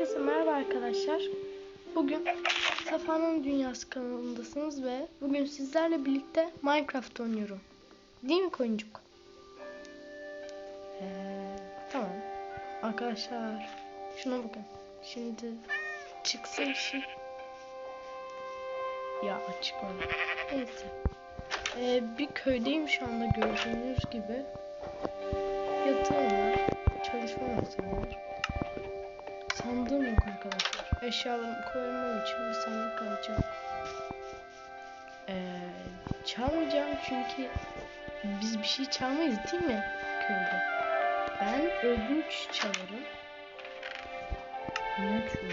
Herkese merhaba arkadaşlar. Bugün Safa'nın Dünyası kanalındasınız ve bugün sizlerle birlikte Minecraft oynuyorum. Değil mi koyuncuk? Ee, tamam. Arkadaşlar şuna bakın. Şimdi çıksa işi. Ya çıkmadı. Neyse. Ee, bir köydeyim şu anda gördüğünüz gibi. Yatağım var. Çalışma masam var. Sandığım yok arkadaşlar. Eşyalarımı koyamam için bir sandık alacağım. Ee, çalmayacağım çünkü biz bir şey çalmayız değil mi köyde? Ben ödünç çalarım. Ne şunu?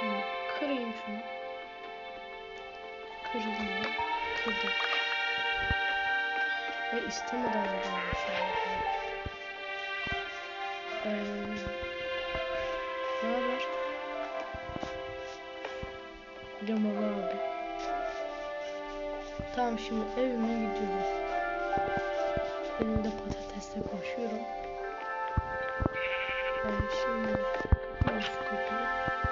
Şimdi kırayım şunu. Kırdım mı? Kırdım. Ve istemeden yapıyorum şu an. Ee, ne haber? Cemal abi. Tamam şimdi evime gidiyorum. Elimde patatesle koşuyorum. Ben şimdi şu kapıyı.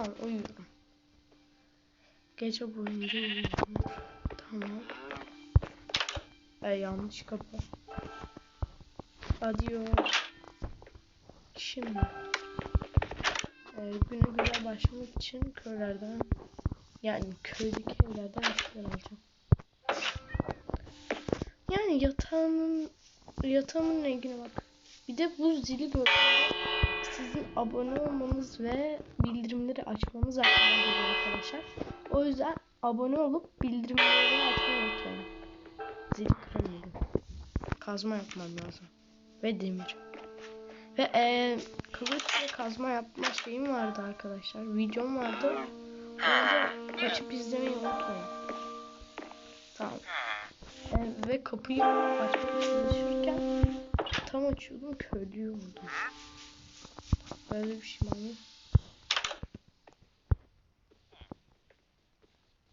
Tamam uyuyorum. Gece boyunca uyuyorum. Tamam. E, yanlış kapı. Adios. Şimdi. E, güne güzel başlamak için köylerden yani köydeki evlerden bir alacağım. Yani yatağımın yatağımın rengine bak. Bir de bu zili gördüğümde sizin abone olmanız ve bildirimleri açmanız geliyor arkadaşlar. O yüzden abone olup bildirimleri açmayı unutmayın. Zili kıramıyorum. Kazma yapmam lazım. Ve demir. Ve eee kılıç ve kazma yapma şeyim vardı arkadaşlar. Videom vardı. Onu açıp izlemeyi unutmayın. Tamam. E, ve kapıyı açmaya çalışırken tam açıyordum köylüyü vurdum. Bir şey mı?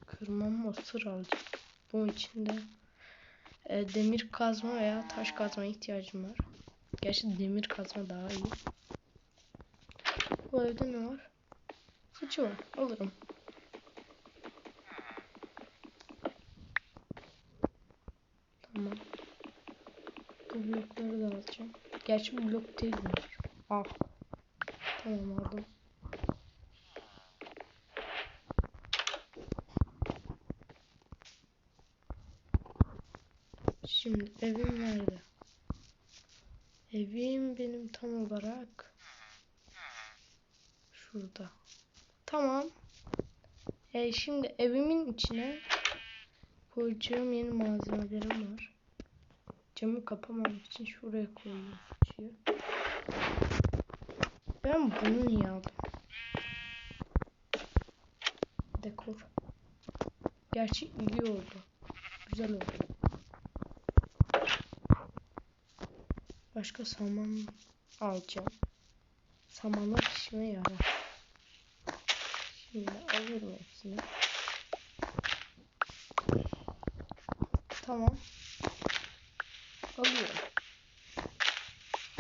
Kırmam mısır alacak. Bunun içinde e, demir kazma veya taş kazma ihtiyacım var. Gerçi demir kazma daha iyi. Bu evde ne var? Fıçı var. Alırım. Tamam. Bu blokları da alacağım. Gerçi blok değil bunlar. Tamam aldım. Şimdi evim nerede? Evim benim tam olarak şurada. Tamam. E şimdi evimin içine koyacağım yeni malzemelerim var. Camı kapamamak için şuraya koyuyorum. Ben bunu niye aldım? Dekor. Gerçi iyi oldu. Güzel oldu. Başka saman alacağım. Samanlar işime yarar. Şimdi alıyorum hepsini. Tamam. Alıyorum.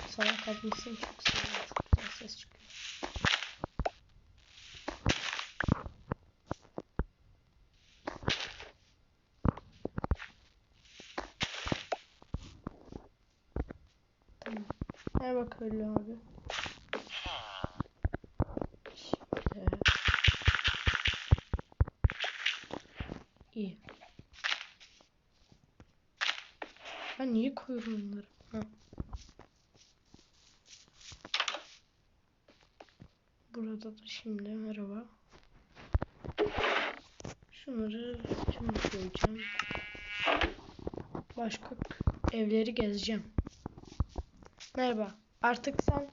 Sana kazmasını çok seviyorum. Ses çıkıyor. Tamam. Ver bak öyle abi. Şimdi. İyi. Ben niye koyuyorum bunları? Ha. Burada da şimdi merhaba. Şunları tüm koyacağım. Başka evleri gezeceğim. Merhaba. Artık sen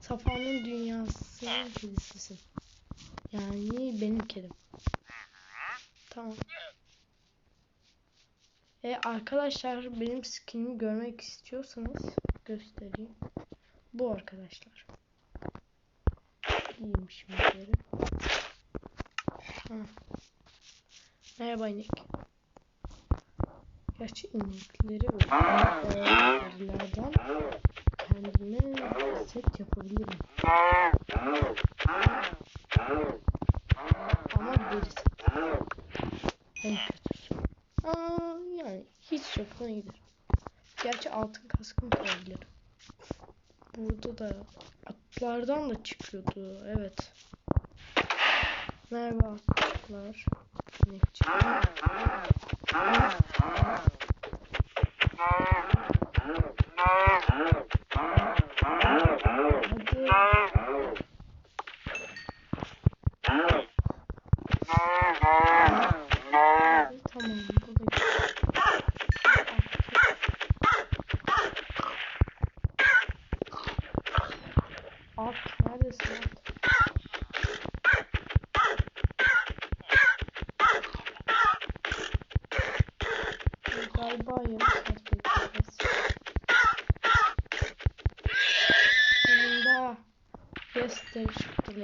Safa'nın dünyasının kedisisin. Yani benim kedim. Tamam. E arkadaşlar benim skinimi görmek istiyorsanız göstereyim. Bu arkadaşlar. Geri. Ha. Merhaba inek. Gerçi inekleri öldürülerden kendime set yapabilirim. Ama set. En kötüsü. Aa, yani hiç yokuna gider. Gerçi altın kaskım koyabilirim. Burada da atlardan da çıkıyordu. Evet. Merhaba. İnekçi. Hadi.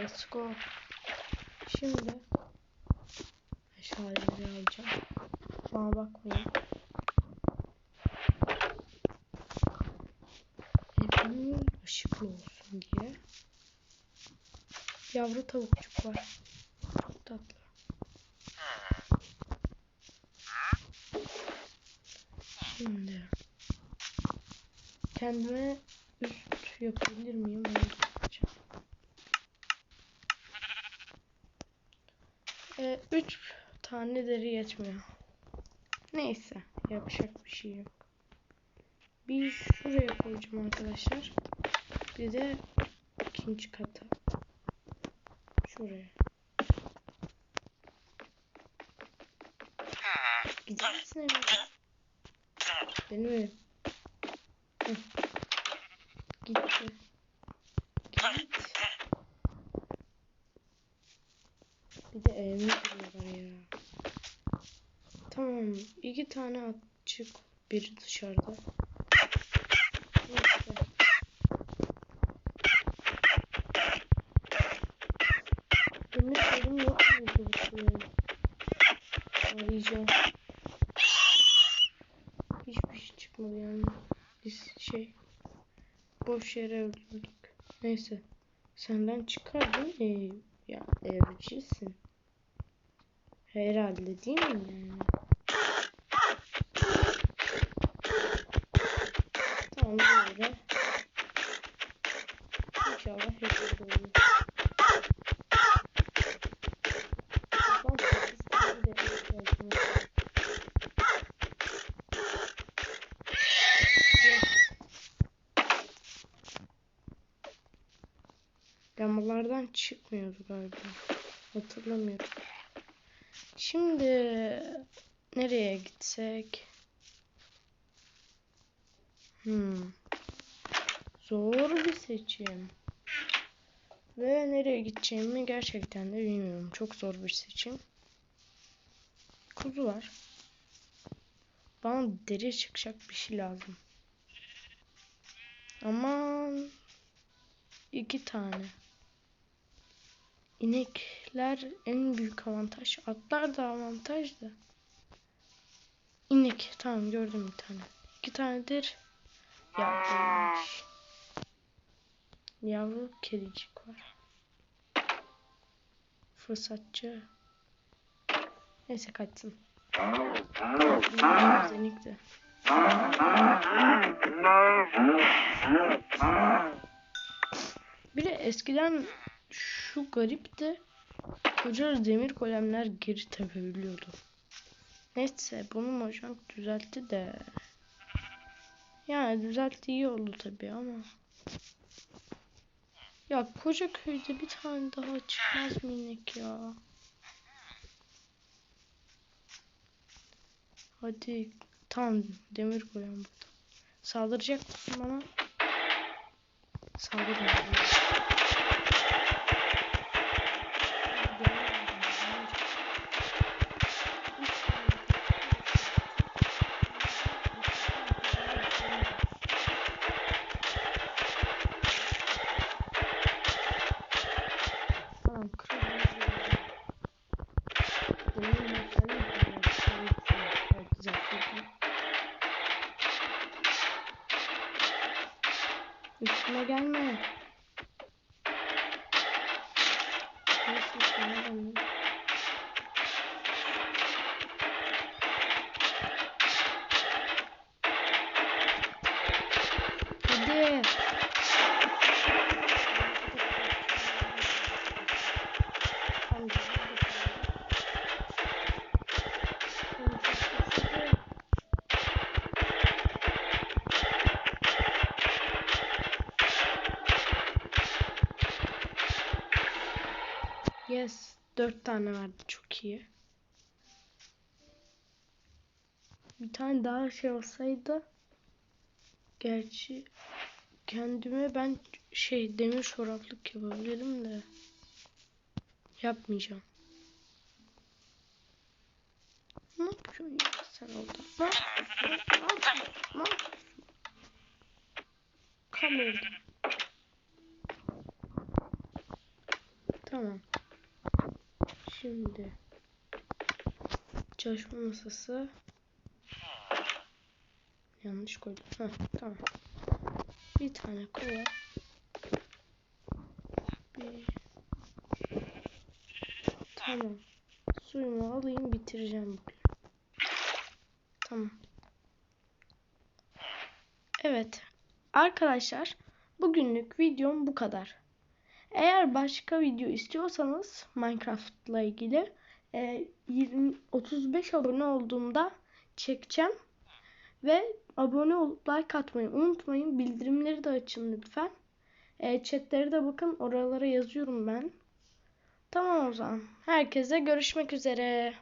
Let's go. Şimdi meşaleleri alacağım. Bana bakmayın. Evim ışıklı olsun diye. Yavru tavukçuk var. Çok tatlı. Şimdi kendime üst yapabilir miyim? Onu bakacağım. Ee, üç tane deri yetmiyor. Neyse yapacak bir şey yok. Bir şuraya koyacağım arkadaşlar. Bir de ikinci kata. Şuraya. Gider misin evine? Benim evim. Gitti. Git. Bir de evimi kuruyorlar ya. Tamam. iki tane açık. Biri dışarıda. Neyse. Benim evim yok muydu bu suyun? Arayacağım. Hiçbir şey çıkmadı yani. Biz şey boş yere öldürdük. Neyse. Senden çıkar değil mi? Ya evcisin. Herhalde değil mi yani? Tamam böyle. İnşallah hepsi olur. Toplam sekiz tane de ihtiyacım var. Yes. Gamalardan çıkmıyordu galiba. Hatırlamıyorum. Şimdi nereye gitsek? Hmm. Zor bir seçim. Ve nereye gideceğimi gerçekten de bilmiyorum. Çok zor bir seçim. Kuzu var. Bana deri çıkacak bir şey lazım. Aman iki tane. İnekler en büyük avantaj. Atlar da avantaj da. İnek. Tamam gördüm bir tane. İki tanedir. Yavruymuş. Yavru kedicik var. Fırsatçı. Neyse kaçsın. Özellikle. Bir de eskiden şu garipti. Koca demir golemler geri tepebiliyordu. Neyse bunu Mojang düzeltti de. Yani düzeltti iyi oldu tabii ama. Ya koca köyde bir tane daha çıkmaz mı inek ya? Hadi tamam demir koyalım burada. Saldıracak mısın bana? Saldırma. Üstüme gelme. Dört tane verdi. Çok iyi. Bir tane daha şey olsaydı gerçi kendime ben şey demir çoraplık yapabilirim de yapmayacağım. Ne yapıyorsun ya sen orada? Ne yapıyorsun? Ne? Kamerada. Tamam. Şimdi çalışma masası yanlış koydum. Heh, tamam. Bir tane kola. Bir. Tamam. Suyumu alayım bitireceğim bugün. Tamam. Evet. Arkadaşlar bugünlük videom bu kadar. Eğer başka video istiyorsanız Minecraft'la ilgili e, 20 35 abone olduğumda çekeceğim. Ve abone olup like atmayı unutmayın. Bildirimleri de açın lütfen. E, chatleri de bakın oralara yazıyorum ben. Tamam o zaman. Herkese görüşmek üzere.